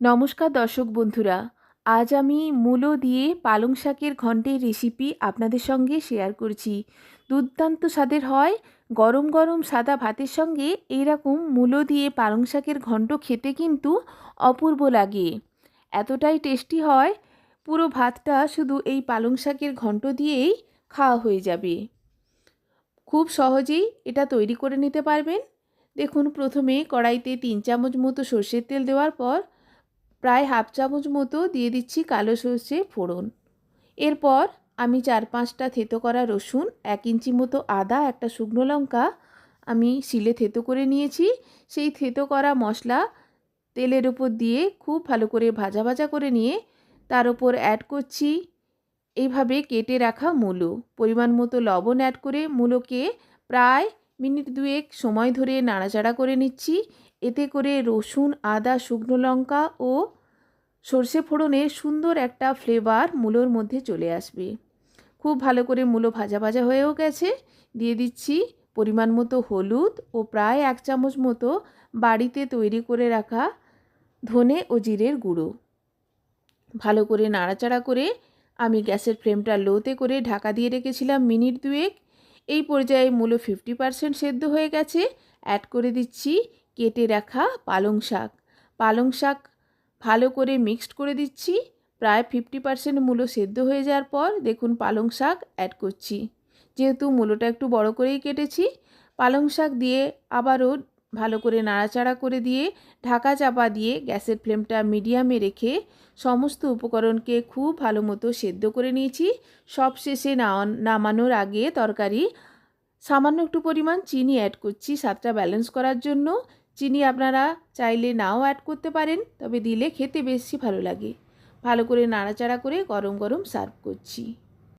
নমস্কার দর্শক বন্ধুরা, আজ আমি মূলো দিয়ে পালং শাকের ঘন্টের রেসিপি আপনাদের সঙ্গে শেয়ার করছি। দুর্দান্ত স্বাদের হয়, গরম গরম সাদা ভাতের সঙ্গে এইরকম মূলো দিয়ে পালং শাকের ঘন্ট খেতে কিন্তু অপূর্ব লাগে। এতটাই টেস্টি হয়, পুরো ভাতটা শুধু এই পালং শাকের ঘন্ট দিয়েই খাওয়া হয়ে যাবে। খুব সহজেই এটা তৈরি করে নিতে পারবেন। দেখুন, প্রথমে কড়াইতে তিন চামচ মতো সর্ষের তেল দেওয়ার পর প্রায় হাফ চামচ মতো দিয়ে দিচ্ছি কালো সর্ষে ফোড়ন। এরপর আমি চার পাঁচটা থেতো করা রসুন, এক ইঞ্চি মতো আদা, একটা শুকনো লঙ্কা আমি শিলে থেতো করে নিয়েছি। সেই থেতো করা মশলা তেলের ওপর দিয়ে খুব ভালো করে ভাজা ভাজা করে নিয়ে তার ওপর অ্যাড করছি এইভাবে কেটে রাখা মূলো। পরিমাণ মতো লবণ অ্যাড করে মূলোকে প্রায় মিনিট দুয়েক সময় ধরে নাড়াচাড়া করে নিচ্ছি। এতে করে রসুন, আদা, শুকনো লঙ্কা ও সর্ষে ফোড়নের সুন্দর একটা ফ্লেভার মূলোর মধ্যে চলে আসবে। খুব ভালো করে মূলো ভাজা ভাজা হয়েও গেছে। দিয়ে দিচ্ছি পরিমাণ মতো হলুদ ও প্রায় এক চামচ মতো বাড়িতে তৈরি করে রাখা ধনে ও জিরের গুঁড়ো। ভালো করে নাড়াচাড়া করে আমি গ্যাসের ফ্লেমটা লোতে করে ঢাকা দিয়ে রেখেছিলাম মিনিট দুয়েক। এই পর্যায়ে মূলো ফিফটি পারসেন্ট সেদ্ধ হয়ে গেছে। অ্যাড করে দিচ্ছি কেটে রাখা পালং শাক। পালং শাক ভালো করে মিক্সড করে দিচ্ছি। প্রায় ফিফটি পারসেন্ট মূলো সেদ্ধ হয়ে যাওয়ার পর দেখুন পালং শাক অ্যাড করছি। যেহেতু মূলোটা একটু বড় করেই কেটেছি, পালং শাক দিয়ে আবারও ভালো করে নাড়াচাড়া করে দিয়ে ঢাকা চাপা দিয়ে গ্যাসের ফ্লেমটা মিডিয়ামে রেখে সমস্ত উপকরণকে খুব ভালো মতো সেদ্ধ করে নিয়েছি। সব শেষে নামানোর আগে তরকারি, সামান্য একটু পরিমাণ চিনি অ্যাড করছি স্বাদটা ব্যালেন্স করার জন্য। চিনি আপনারা চাইলে নাও অ্যাড করতে পারেন, তবে দিলে খেতে বেশি ভালো লাগে। ভালো করে নাড়াচাড়া করে গরম গরম সার্ভ করছি।